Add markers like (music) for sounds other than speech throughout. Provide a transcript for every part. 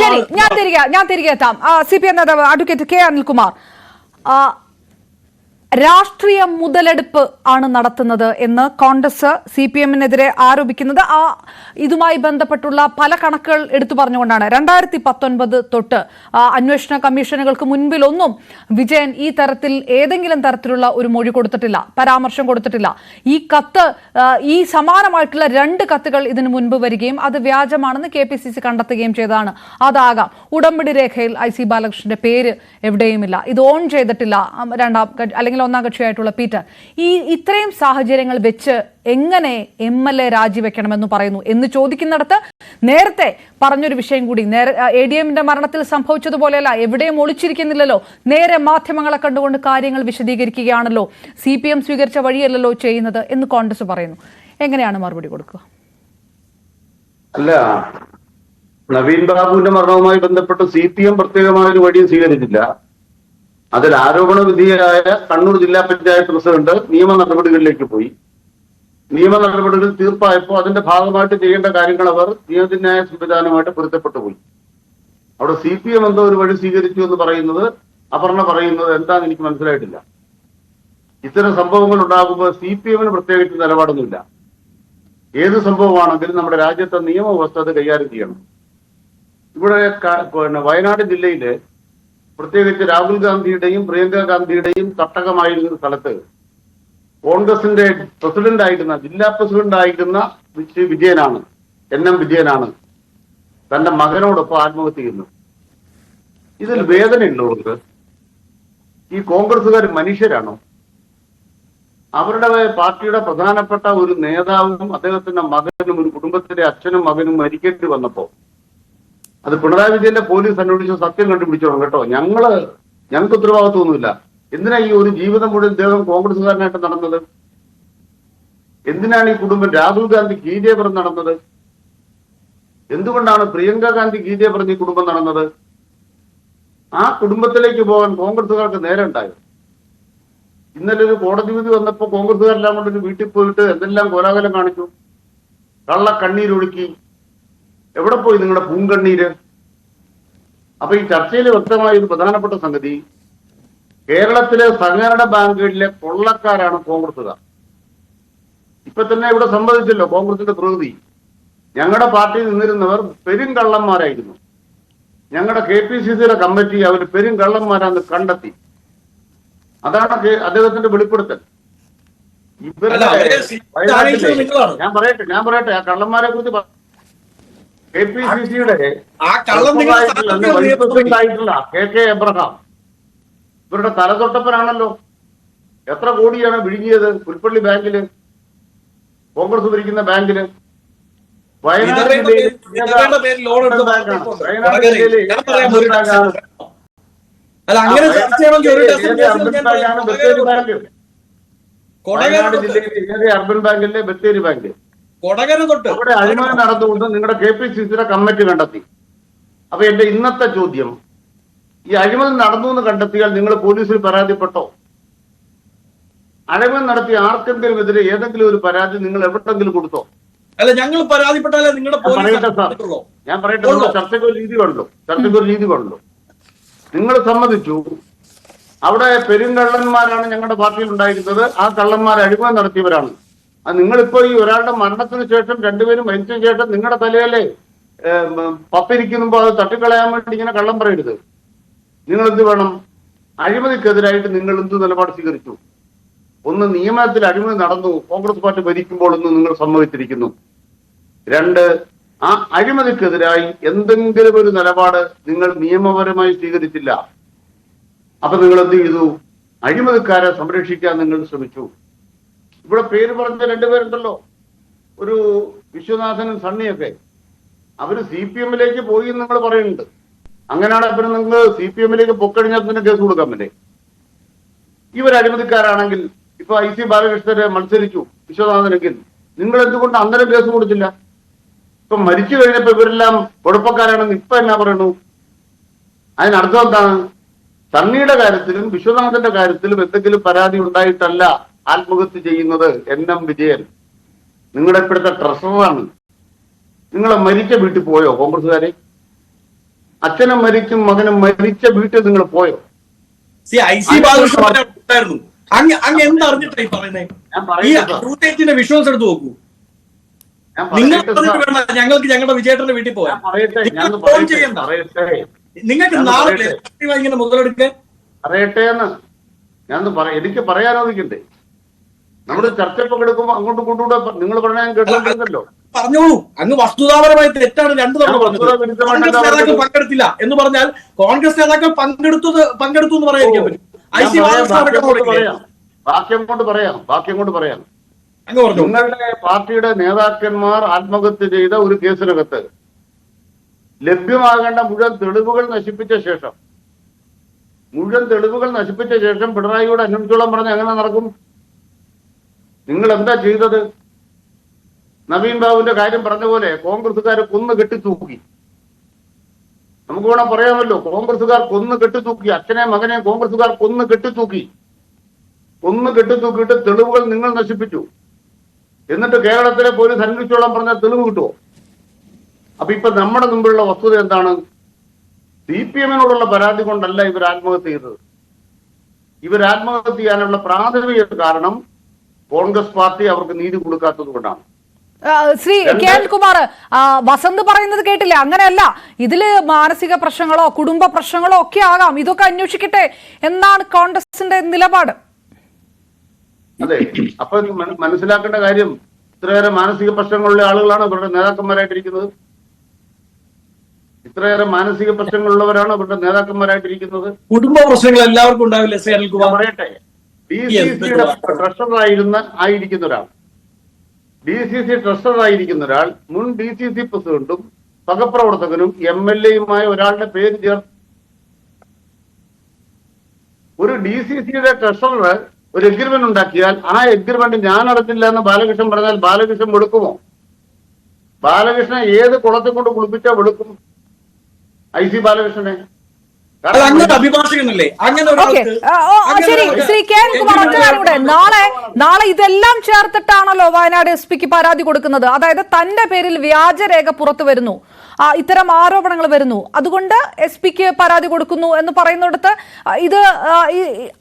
ശരി ഞാൻ തിരികെ ഞാൻ തിരികെ എത്താം. സി പി എം നേതാവ് അഡ്വക്കേറ്റ് കെ അനിൽകുമാർ. രാഷ്ട്രീയ മുതലെടുപ്പ് ആണ് നടത്തുന്നത് എന്ന് കോൺഗ്രസ് സി പി എമ്മിനെതിരെ ആരോപിക്കുന്നത്. ആ ഇതുമായി ബന്ധപ്പെട്ടുള്ള പല കണക്കുകൾ എടുത്തു പറഞ്ഞുകൊണ്ടാണ്. രണ്ടായിരത്തി പത്തൊൻപത് തൊട്ട് അന്വേഷണ കമ്മീഷനുകൾക്ക് മുൻപിലൊന്നും വിജയൻ ഈ തരത്തിൽ ഏതെങ്കിലും തരത്തിലുള്ള ഒരു മൊഴി കൊടുത്തിട്ടില്ല പരാമർശം കൊടുത്തിട്ടില്ല. ഈ കത്ത് ഈ സമാനമായിട്ടുള്ള രണ്ട് കത്തുകൾ ഇതിനു മുൻപ് വരികയും അത് വ്യാജമാണെന്ന് കെ പി സി സി കണ്ടെത്തുകയും ചെയ്തതാണ്. അതാകാം ഉടമ്പടി രേഖയിൽ ഐ സി ബാലകൃഷ്ണന്റെ പേര് എവിടെയുമില്ല. ഇത് ഓൺ ചെയ്തിട്ടില്ല. രണ്ടാം കക്ഷി- ഒന്നാം കക്ഷിയായിട്ടുള്ള പീറ്റർ. ഈ ഇത്രയും സാഹചര്യങ്ങൾ വെച്ച് എങ്ങനെ എം എൽ എ രാജിവെക്കണമെന്ന് പറയുന്നു എന്ന് ചോദിക്കുന്നിടത്ത് നേരത്തെ പറഞ്ഞൊരു വിഷയം കൂടി. നേരെ എ ഡി എമ്മിന്റെ മരണത്തിൽ സംഭവിച്ചതുപോലെയല്ല എവിടെയും ഒളിച്ചിരിക്കുന്നില്ലല്ലോ. നേരെ മാധ്യമങ്ങളെ കണ്ടുകൊണ്ട് കാര്യങ്ങൾ വിശദീകരിക്കുകയാണല്ലോ. സി പി എം സ്വീകരിച്ച വഴിയല്ലല്ലോ ചെയ്യുന്നത് എന്ന് കോൺഗ്രസ് പറയുന്നു. എങ്ങനെയാണ് മറുപടി കൊടുക്കുക? അല്ല നവീൻ ബാബുവിന്റെ മരണവുമായി ബന്ധപ്പെട്ട് സി പി എം പ്രത്യേകമായ ഒരു വഴിയും സ്വീകരിച്ചില്ല. അതിൽ ആരോപണ വിധേയരായ കണ്ണൂർ ജില്ലാ പഞ്ചായത്ത് പ്രസിഡന്റ് നിയമ നടപടികളിലേക്ക് പോയി. നിയമ നടപടികൾ തീർപ്പായപ്പോൾ അതിന്റെ ഭാഗമായിട്ട് ചെയ്യേണ്ട കാര്യങ്ങൾ അവർ നിയമന്യായ സംവിധാനമായിട്ട് പൊരുത്തപ്പെട്ടു പോയി. അവിടെ സി പി എം എന്തോ ഒരു വഴി സ്വീകരിച്ചു എന്ന് പറയുന്നത് അപർണ പറയുന്നത് എന്താണെന്ന് എനിക്ക് മനസ്സിലായിട്ടില്ല. ഇത്തരം സംഭവങ്ങൾ ഉണ്ടാകുമ്പോൾ സി പി എമ്മിന് പ്രത്യേകിച്ച് നിലപാടൊന്നുമില്ല. ഏത് സംഭവമാണെങ്കിലും നമ്മുടെ രാജ്യത്തെ നിയമവ്യവസ്ഥ അത് കൈകാര്യം ചെയ്യണം. ഇവിടെ പിന്നെ വയനാട് ജില്ലയിൽ പ്രത്യേകിച്ച് രാഹുൽ ഗാന്ധിയുടെയും പ്രിയങ്ക ഗാന്ധിയുടെയും തട്ടകമായിരുന്ന സ്ഥലത്ത് കോൺഗ്രസിന്റെ പ്രസിഡന്റ് ആയിരുന്ന ജില്ലാ പ്രസിഡന്റ് ആയിരുന്ന വിജയനാണ് എൻ എം വിജയനാണ് തന്റെ മകനോടൊപ്പം ആത്മഹത്യ ചെയ്യുന്നത്. ഇതിൽ വേദനയുള്ളവർക്ക് ഈ കോൺഗ്രസ്സുകാർ മനുഷ്യരാണോ? അവരുടെ പാർട്ടിയുടെ പ്രധാനപ്പെട്ട ഒരു നേതാവും അദ്ദേഹത്തിന്റെ മകനും ഒരു കുടുംബത്തിന്റെ അച്ഛനും മകനും മരിക്കേണ്ടി വന്നപ്പോ അത് പിണറായി വിജയന്റെ പോലീസ് അന്വേഷിച്ച് സത്യം കണ്ടുപിടിച്ചോണം കേട്ടോ. ഞങ്ങൾ ഞങ്ങൾക്ക് ഉത്തരവാദിത്വമൊന്നുമില്ല. എന്തിനാ ഈ ഒരു ജീവിതം മുഴുവൻ ദേവം കോൺഗ്രസ്സുകാരനായിട്ട് നടന്നത്? എന്തിനാണ് ഈ കുടുംബം രാഹുൽ ഗാന്ധി ഗീതേപുരം നടന്നത്? എന്തുകൊണ്ടാണ് പ്രിയങ്ക ഗാന്ധി ഗീതേപുരം ഈ കുടുംബം നടന്നത്? ആ കുടുംബത്തിലേക്ക് പോകാൻ കോൺഗ്രസ്സുകാർക്ക് നേരെ ഉണ്ടായോ? ഇന്നലെ ഒരു കോടതി വിധി വന്നപ്പോ കോൺഗ്രസ്സുകാരെല്ലാം കൊണ്ട് വീട്ടിൽ പോയിട്ട് എന്തെല്ലാം കോലാഹലം കാണിച്ചു? കള്ള കണ്ണീരൊഴുക്കി എവിടെ പോയി നിങ്ങളുടെ പൂങ്കണ്ണീര്? അപ്പൊ ഈ ചർച്ചയിൽ വ്യക്തമായ ഒരു പ്രധാനപ്പെട്ട സംഗതി കേരളത്തിലെ സഹകരണ ബാങ്കുകളിലെ കൊള്ളക്കാരാണ് കോൺഗ്രസുകാർ ഇപ്പൊ തന്നെ ഇവിടെ സംബന്ധിച്ചല്ലോ കോൺഗ്രസിന്റെ പ്രകൃതി. ഞങ്ങളുടെ പാർട്ടിയിൽ നിന്നിരുന്നവർ പെരുങ്കള്ളന്മാരായിരുന്നു. ഞങ്ങളുടെ കെ പി സി സിയുടെ കമ്മിറ്റി അവർ പെരുങ്കള്ളന്മാരാന്ന് കണ്ടെത്തി. അതാണ് അദ്ദേഹത്തിന്റെ വെളിപ്പെടുത്തൽ. ഇവരുടെ. ഞാൻ പറയട്ടെ ഞാൻ പറയട്ടെ ആ കള്ളന്മാരെ കുറിച്ച് കെ പി സി സിയുടെ കെ കെ എബ്രഹാം. ഇവരുടെ തലതൊട്ടപ്പനാണല്ലോ. എത്ര കോടിയാണ് വിഴുങ്ങിയത് പുൽപ്പള്ളി ബാങ്കിൽ? കോൺഗ്രസ് ഭരിക്കുന്ന ബാങ്കിൽ. വയനാട് ജില്ലയിലെ അർബൻ ബാങ്കിലെ ബത്തേരി ബാങ്ക് കൊടകര തൊട്ട്. അവിടെ അഴിമതി നടന്നുകൊണ്ട് നിങ്ങളുടെ കെ പി സി സിയുടെ കമ്മിറ്റി കണ്ടെത്തി. അപ്പൊ എന്റെ ഇന്നത്തെ ചോദ്യം ഈ അഴിമതി നടന്നു എന്ന് കണ്ടെത്തിയാൽ നിങ്ങൾ പോലീസിൽ പരാതിപ്പെട്ടോ? അഴിമതി നടത്തിയ ആർക്കെങ്കിലും എതിരെ ഏതെങ്കിലും ഒരു പരാതി നിങ്ങൾ എവിടെങ്കിലും കൊടുത്തോ? അല്ല ഞങ്ങൾ പരാതിപ്പെട്ടാലേ നിങ്ങളുടെ പറയട്ടെ സാർ. ഞാൻ പറയട്ടെ ചർച്ചയ്ക്ക് ഒരു രീതി കണ്ടു ചർച്ചയ്ക്ക് ഒരു രീതി കണ്ടു നിങ്ങൾ സമ്മതിച്ചു. അവിടെ പെരുങ്കള്ളന്മാരാണ് ഞങ്ങളുടെ പാർട്ടിയിൽ ഉണ്ടായിരുന്നത്. ആ കള്ളന്മാരെ അഴിമതി നടത്തിയവരാണ്. അത് നിങ്ങളിപ്പോ ഈ ഒരാളുടെ മരണത്തിന് ശേഷം രണ്ടുപേരും മരിച്ചതിന് ശേഷം നിങ്ങളുടെ തലയിലെ പത്തിരിക്കുമ്പോ അത് തട്ടിക്കളയാൻ വേണ്ടി ഇങ്ങനെ കള്ളം പറയരുത്. നിങ്ങൾ എന്ത് വേണം? അഴിമതിക്കെതിരായിട്ട് നിങ്ങൾ എന്ത് നിലപാട് സ്വീകരിച്ചു? ഒന്ന് നിയമനത്തിൽ അഴിമതി നടന്നു കോൺഗ്രസ് പാർട്ടി ഭരിക്കുമ്പോൾ ഒന്ന് നിങ്ങൾ സമ്മതിച്ചിരിക്കുന്നു. രണ്ട് ആ അഴിമതിക്കെതിരായി എന്തെങ്കിലും ഒരു നിലപാട് നിങ്ങൾ നിയമപരമായി സ്വീകരിച്ചില്ല. അപ്പൊ നിങ്ങൾ എന്ത് ചെയ്തു? അഴിമതിക്കാരെ സംരക്ഷിക്കാൻ നിങ്ങൾ ശ്രമിച്ചു. ഇവിടെ പേര് പറഞ്ഞ രണ്ടുപേരുണ്ടല്ലോ. ഒരു വിശ്വനാഥനും സണ്ണിയൊക്കെ. അവർ സി പി എമ്മിലേക്ക് പോയി എന്ന് നിങ്ങൾ പറയുന്നുണ്ട്. അങ്ങനെയാണ് പിന്നെ നിങ്ങൾ സി പി എമ്മിലേക്ക് പൊക്കഴിഞ്ഞാൽ പിന്നെ കേസ് കൊടുക്കാൻ പറ്റേ ഇവർ അഴിമതിക്കാരാണെങ്കിൽ ഇപ്പൊ ഐ സി ബാലകൃഷ്ണരെ മത്സരിച്ചു വിശ്വനാഥനെങ്കിൽ നിങ്ങൾ എന്തുകൊണ്ട് അന്നേരം കേസ് കൊടുത്തില്ല? ഇപ്പൊ മരിച്ചു കഴിഞ്ഞപ്പോ ഇവരെല്ലാം കുഴപ്പക്കാരാണെന്ന് ഇപ്പൊ എന്നാ പറയണു അതിനർത്ഥം എന്താണ്? സണ്ണിയുടെ കാര്യത്തിലും വിശ്വനാഥന്റെ കാര്യത്തിലും എന്തെങ്കിലും പരാതി ഉണ്ടായിട്ടല്ല ആത്മഹത്യ ചെയ്യുന്നത് എൻ എം വിജയൻ. നിങ്ങളുടെ ഇപ്പോഴത്തെ ട്രഷററാണ് നിങ്ങളെ മരിച്ച വീട്ടിൽ പോയോ കോൺഗ്രസ്സുകാരെ? അച്ഛനും മരിച്ചും മകനും മരിച്ച വീട്ടിൽ നിങ്ങൾ പോയോ? ഉണ്ടായിരുന്നു. അങ്ങ് അങ്ങ് എന്തറിഞ്ഞിട്ടായി പറയുന്നത് വിഷ്വൽസ് എടുത്ത് നോക്കൂ. നിങ്ങൾ ഞങ്ങൾക്ക് ഞങ്ങളുടെ വിജയേട്ടന്റെ വീട്ടിൽ ഫോൺ ചെയ്യണ്ട. നിങ്ങൾക്ക് നാളെ ഇങ്ങനെ മുതലെടുക്കാൻ? പറയട്ടെ എന്ന്. ഞാൻ പറ എനിക്ക് പറയാനോദിക്കണ്ടേ? നമ്മൾ ചർച്ച പങ്കെടുക്കുമ്പോ അങ്ങോട്ടും ഇങ്ങോട്ടും കൂടെ നിങ്ങൾ പറഞ്ഞാൽ ഞാൻ കേട്ടോണ്ടിരുന്നല്ലോ പറഞ്ഞോളൂ. അങ്ങ് വസ്തുതാപരമായി തെറ്റാണ് രണ്ടു തവണ പറഞ്ഞത്. കോൺഗ്രസ് നേതാക്കൾ പങ്കെടുത്തില്ല എന്ന് പറഞ്ഞാൽ കോൺഗ്രസ് നേതാക്കൾ പങ്കെടുത്തത് പങ്കെടുത്തു എന്ന് പറയാതിരിക്കാൻ പറ്റും. ഐ ഞാൻ സി പറയാം, ബാക്കി അങ്ങോട്ട് അടക്കം പറയാം. ബാക്കി അങ്ങോട്ട് നിങ്ങളുടെ പാർട്ടിയുടെ നേതാക്കന്മാർ ആത്മഹത്യ ചെയ്ത ഒരു കേസിനകത്ത് ലഭ്യമാകേണ്ട മുഴുവൻ തെളിവുകൾ നശിപ്പിച്ച ശേഷം മുഴുവൻ തെളിവുകൾ നശിപ്പിച്ച ശേഷം പിണറായിയോട് അന്വേഷിച്ചോളം പറഞ്ഞ് എങ്ങനെ നടക്കും? നിങ്ങൾ എന്താ ചെയ്തത്? നവീൻ ബാബുവിന്റെ കാര്യം പറഞ്ഞ പോലെ കോൺഗ്രസുകാർ കൊന്ന് കെട്ടിത്തൂക്കി. നമുക്ക് വേണം പറയാമല്ലോ കോൺഗ്രസുകാർ കൊന്ന് കെട്ടിത്തൂക്കി അച്ഛനെ മകനെ കോൺഗ്രസുകാർ കൊന്ന് കെട്ടിത്തൂക്കി. കൊന്ന് കെട്ടിത്തൂക്കിയിട്ട് തെളിവുകൾ നിങ്ങൾ നശിപ്പിച്ചു. എന്നിട്ട് കേരളത്തിലെ പോലീസ് അന്വേഷിച്ചോളം പറഞ്ഞ തെളിവ് കിട്ടുമോ അപ്പൊ ഇപ്പൊ നമ്മുടെ മുമ്പിലുള്ള വസ്തുത എന്താണ്? സി പി എമ്മിനോടുള്ള പരാതി കൊണ്ടല്ല ഇവർ ആത്മഹത്യ ചെയ്തത്. ഇവർ ആത്മഹത്യ ചെയ്യാനുള്ള പ്രാഥമിക കാരണം കോൺഗ്രസ് പാർട്ടി അവർക്ക് നീതി കൊടുക്കാത്തത് കൊണ്ടാണ്. ശ്രീ കെ എൽ കുമാർ വസന്ത് പറയുന്നത് കേട്ടില്ല. അങ്ങനെയല്ല ഇതിൽ മാനസിക പ്രശ്നങ്ങളോ കുടുംബ പ്രശ്നങ്ങളോ ഒക്കെ ആകാം. ഇതൊക്കെ അന്വേഷിക്കട്ടെ എന്നാണ് കോൺഗ്രസിന്റെ നിലപാട്. അതെ അപ്പൊ മനസ്സിലാക്കേണ്ട കാര്യം ഇത്രയേറെ മാനസിക പ്രശ്നങ്ങളുള്ള ആളുകളാണ് ഇവരുടെ നേതാക്കന്മാരായിട്ടിരിക്കുന്നത്. ഇത്രയേറെ മാനസിക പ്രശ്നങ്ങളുള്ളവരാണ് ഇവരുടെ നേതാക്കന്മാരായിട്ടിരിക്കുന്നത്. കുടുംബ പ്രശ്നങ്ങൾ എല്ലാവർക്കും ഉണ്ടാവില്ല പറയട്ടെ ഡി സി സിയുടെ ട്രഷറായിരുന്ന ആയിരിക്കുന്ന ഒരാൾ. ഡി സി സി ട്രഷറായിരിക്കുന്ന ഒരാൾ മുൻ ഡി സി സി പ്രസിഡന്റും സഹപ്രവർത്തകനും എം എൽ എയുമായ ഒരാളുടെ പേര് ചേർത്ത് ഒരു ഡി സി സിയുടെ ട്രഷറർ ഒരു എഗ്രിമെന്റ് ഉണ്ടാക്കിയാൽ ആ എഗ്രിമെന്റ് ഞാൻ നടത്തില്ല എന്ന് ബാലകൃഷ്ണൻ പറഞ്ഞാൽ ബാലകൃഷ്ണൻ വെളുക്കുമോ? ബാലകൃഷ്ണൻ ഏത് കുളത്തെ കൊണ്ട് കുളിപ്പിച്ചാൽ വെളുക്കും? I C ബാലകൃഷ്ണനെ. ശരി. ശ്രീ കെ എൻ കുമാർ ഒറ്റ കാര്യം കൂടെ. നാളെ നാളെ ഇതെല്ലാം ചേർത്തിട്ടാണല്ലോ വയനാട് എസ് പിക്ക് പരാതി കൊടുക്കുന്നത്. അതായത് തന്റെ പേരിൽ വ്യാജരേഖ പുറത്തു വരുന്നു. ആ, ഇത്തരം ആരോപണങ്ങൾ വരുന്നു. അതുകൊണ്ട് എസ് പിക്ക് പരാതി കൊടുക്കുന്നു എന്ന് പറയുന്നിടത്ത് ഇത്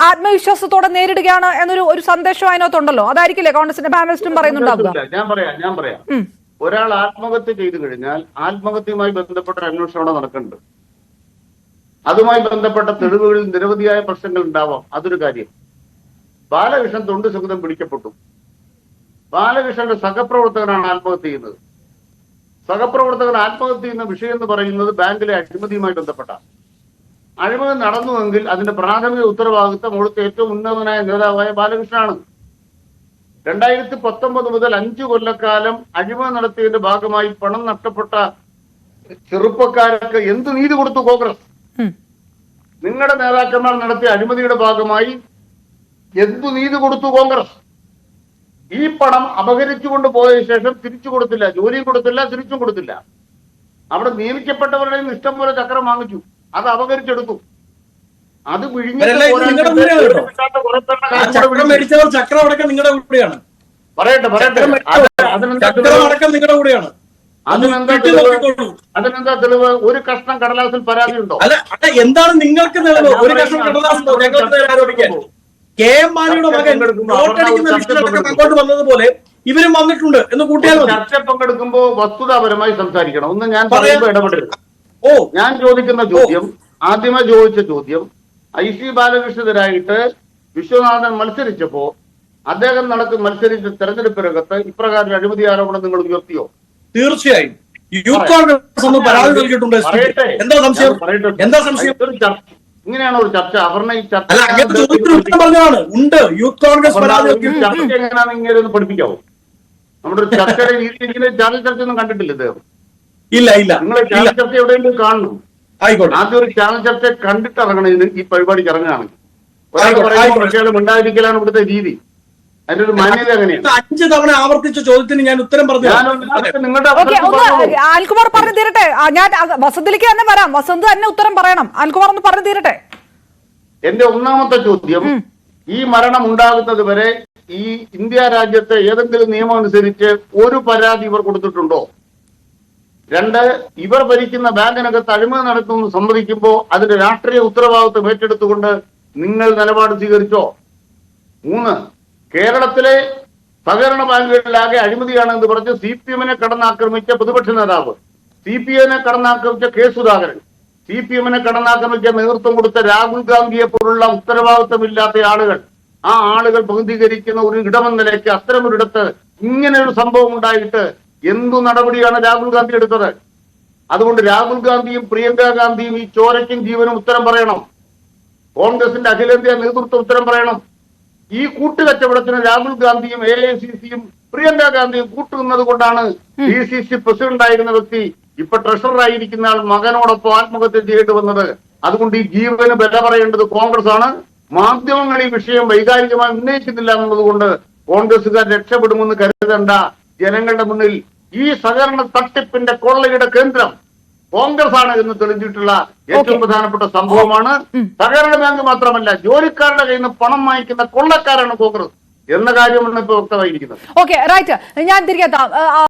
ആത്മവിശ്വാസത്തോടെ നേരിടുകയാണ് എന്നൊരു ഒരു സന്ദേശം അതിനകത്തുണ്ടല്ലോ. അതായിരിക്കില്ലേ കോൺഗ്രസിന്റെ പാനലിസ്റ്റും പറയുന്നുണ്ടാവുക? ഞാൻ പറയാം ഞാൻ പറയാം ഒരാൾ ആത്മഹത്യ ചെയ്തു കഴിഞ്ഞാൽ ആത്മഹത്യയുമായി ബന്ധപ്പെട്ട അന്വേഷണം അവിടെ നടക്കുന്നുണ്ട്. അതുമായി ബന്ധപ്പെട്ട തെളിവുകളിൽ നിരവധിയായ പ്രശ്നങ്ങൾ ഉണ്ടാവാം. അതൊരു കാര്യം. ബാലകൃഷ്ണൻ തൊണ്ട് സുഗതം പിടിക്കപ്പെട്ടു. ബാലകൃഷ്ണന്റെ സഹപ്രവർത്തകനാണ് ആത്മഹത്യ ചെയ്യുന്നത്. സഹപ്രവർത്തകൻ ആത്മഹത്യ ചെയ്യുന്ന വിഷയം എന്ന് പറയുന്നത് ബാങ്കിലെ അഴിമതിയുമായി ബന്ധപ്പെട്ട. അഴിമതി നടന്നുവെങ്കിൽ അതിന്റെ പ്രാഥമിക ഉത്തരവാദിത്തം അവിടുത്തെ ഏറ്റവും ഉന്നതനായ നേതാവായ ബാലകൃഷ്ണനാണ്. രണ്ടായിരത്തി പത്തൊമ്പത് മുതൽ അഞ്ചു കൊല്ലക്കാലം അഴിമതി നടത്തിയതിന്റെ ഭാഗമായി പണം നഷ്ടപ്പെട്ട ചെറുപ്പക്കാർക്ക് എന്ത് നീതി കൊടുത്തു കോൺഗ്രസ്. നിങ്ങളുടെ നേതാക്കന്മാർ നടത്തിയ അഴിമതിയുടെ ഭാഗമായി എന്തു നീതി കൊടുത്തു കോൺഗ്രസ്? ഈ പണം അപഹരിച്ചുകൊണ്ട് പോയ ശേഷം തിരിച്ചു കൊടുത്തില്ല ജോലിയും കൊടുത്തില്ല തിരിച്ചും കൊടുത്തില്ല. അവിടെ നിയമിക്കപ്പെട്ടവരുടെയും ഇഷ്ടം പോലെ ചക്രം വാങ്ങിച്ചു. അത് അപഹരിച്ചെടുത്തു. അത് കൂടെയാണ് പറയട്ടെ പറയട്ടെ. അതിനെന്താ അതിനെന്താ തെളിവ്? അതിനെന്താ തെളിവ്? ഒരു കഷ്ണം കടലാസിൽ പരാതി ഉണ്ടോ? അല്ല അല്ല എന്താണ് നിങ്ങൾക്ക് തെളിവ്? ഒരു കഷ്ണം കടലാസുണ്ടോ? ഞങ്ങൾക്ക് ആരോപിക്കാൻ. കെ എം മാണിയുടെ മകൻ പങ്കെടുക്കുമ്പോൾ വോട്ടടിക്കുന്ന അങ്ങോട്ട് വന്നതുപോലെ ഇവരും വന്നിട്ടുണ്ട് എന്ന് കൂട്ടിയാൽ ചർച്ച പങ്കെടുക്കുമ്പോ വസ്തുതാപരമായി സംസാരിക്കണം. ഒന്ന് ഞാൻ പറയുമ്പോ പറയുമ്പോൾ ഇടപെടരുത്. ഓ. ഞാൻ ചോദിക്കുന്ന ചോദ്യം ആദ്യമേ ചോദിച്ച ചോദ്യം ഐ സി ബാലകൃഷ്ണനെതിരായിട്ട് വിശ്വനാഥൻ മത്സരിച്ചപ്പോ അദ്ദേഹം നടക്കുന്ന മത്സരിച്ച തെരഞ്ഞെടുപ്പ് രംഗത്ത് ഇപ്രകാരം അഴിമതി ആരോപണം നിങ്ങൾ ഉയർത്തിയോ? തീർച്ചയായും. യൂത്ത് കോൺഗ്രസ് ഒന്ന് പരാതി നൽകിയിട്ടുണ്ട് എന്താ സംശയം? എന്താ സംശയം? ഇങ്ങനെയാണ് ഒരു ചർച്ച? അപർണ ഈ ചർച്ച അല്ല അങ്ങനത്തെ ചോദ്യത്തിന് ഉത്തരം പറഞ്ഞതാണ്. ഉണ്ട്. യൂത്ത് കോൺഗ്രസ് പരാതി ചർച്ച എങ്ങനെയാണെന്ന് ഇങ്ങനെ ഒന്ന് പഠിപ്പിക്കാവോ. നമ്മുടെ ഒരു ചർച്ചയുടെ (laughs) രീതി ഇങ്ങനെ ചാനൽ ചർച്ച ഒന്നും കണ്ടിട്ടില്ല ഇദ്ദേഹം. ഇല്ല ഇല്ല. നിങ്ങൾ ചാനൽ ചർച്ച എവിടെയെങ്കിലും കാണണം ആയിക്കോട്ടെ. ആദ്യം ഒരു ചാനൽ ചർച്ച കണ്ടിട്ട് ഇറങ്ങണം ഈ പരിപാടിക്ക് ഇറങ്ങുകയാണെങ്കിൽ ഒരാൾ പറയുമ്പോൾ ഉണ്ടായിരിക്കലാണ് ഇവിടുത്തെ രീതി. അഞ്ച് തവണ ആവർത്തിച്ച ചോദ്യത്തിന് ഞാൻ ഉത്തരം പറഞ്ഞു. അനിൽകുമാർ പറഞ്ഞു തീരട്ടെ. ഞാൻ വസന്തിലേക്ക് തന്നെ വരാം. വസന്ത് തന്നെ ഉത്തരം പറയണം. അൽകുമാർ ഒന്ന് പറഞ്ഞു തീരട്ടെ. എന്റെ ഒന്നാമത്തെ ചോദ്യം ഈ മരണം ഉണ്ടാകുന്നത് വരെ ഈ ഇന്ത്യ രാജ്യത്തെ ഏതെങ്കിലും നിയമം അനുസരിച്ച് ഒരു പരാതി ഇവർ കൊടുത്തിട്ടുണ്ടോ? രണ്ട് ഇവർ ഭരിക്കുന്ന ബാങ്കിനകത്ത് അഴിമതി നടത്തുമെന്ന് സമ്മതിക്കുമ്പോൾ അതിന്റെ രാഷ്ട്രീയ ഉത്തരവാദിത്വം ഏറ്റെടുത്തുകൊണ്ട് നിങ്ങൾ നിലപാട് സ്വീകരിച്ചോ? മൂന്ന് കേരളത്തിലെ സഹകരണ ബാങ്കുകളിലാകെ അഴിമതിയാണ് എന്ന് പറഞ്ഞ് സി പി എമ്മിനെ കടന്നാക്രമിച്ച പ്രതിപക്ഷ നേതാവ് സി പി എമ്മിനെ കടന്നാക്രമിച്ച കെ സുധാകരൻ സി പി എമ്മിനെ കടന്നാക്രമിച്ച നേതൃത്വം കൊടുത്ത രാഹുൽ ഗാന്ധിയെ പോലുള്ള ഉത്തരവാദിത്തമില്ലാത്ത ആളുകൾ ആ ആളുകൾ പ്രതിനിധീകരിക്കുന്ന ഒരു ഇടമെന്ന നിലയ്ക്ക് അത്തരമൊരിടത്ത് ഇങ്ങനെ ഒരു സംഭവം ഉണ്ടായിട്ട് എന്തു നടപടിയാണ് രാഹുൽ ഗാന്ധി എടുത്തത്? അതുകൊണ്ട് രാഹുൽ ഗാന്ധിയും പ്രിയങ്ക ഗാന്ധിയും ഈ ചോരയ്ക്കും ജീവനും ഉത്തരം പറയണം. കോൺഗ്രസിന്റെ അഖിലേന്ത്യാ നേതൃത്വം ഉത്തരം പറയണം. ഈ കൂട്ടുകച്ചവടത്തിന് രാഹുൽ ഗാന്ധിയും എ ഐ സി സിയും പ്രിയങ്ക ഗാന്ധിയും കൂട്ടുന്നത് കൊണ്ടാണ് ഡി സി സി പ്രസിഡന്റ് ആയിരുന്ന വ്യക്തി ഇപ്പൊ ട്രഷററായിരിക്കുന്ന ആൾ മകനോടൊപ്പം ആത്മഹത്യ ചെയ്യേണ്ടി വന്നത്. അതുകൊണ്ട് ഈ ജീവന് വില പറയേണ്ടത് കോൺഗ്രസ് ആണ് മാധ്യമങ്ങൾ ഈ വിഷയം വൈകാരികമായി ഉന്നയിക്കുന്നില്ല എന്നുള്ളത് കൊണ്ട് കോൺഗ്രസുകാർ രക്ഷപ്പെടുമെന്ന് കരുതണ്ട ജനങ്ങളുടെ മുന്നിൽ ഈ സഹകരണ തട്ടിപ്പിന്റെ കൊള്ളയുടെ കേന്ദ്രം കോൺഗ്രസ് ആണ് എന്ന് തെളിഞ്ഞിട്ടുള്ള ഏറ്റവും പ്രധാനപ്പെട്ട സംഭവമാണ്. സഹകരണ ബാങ്ക് മാത്രമല്ല ജോലിക്കാരുടെ കയ്യിൽ നിന്ന് പണം വാങ്ങിക്കുന്ന കൊള്ളക്കാരാണ് കോൺഗ്രസ്. എന്ന കാര്യമാണ് ഇപ്പൊ വ്യക്തമായിരിക്കുന്നത്. Okay right. ഞാൻ തിരികെ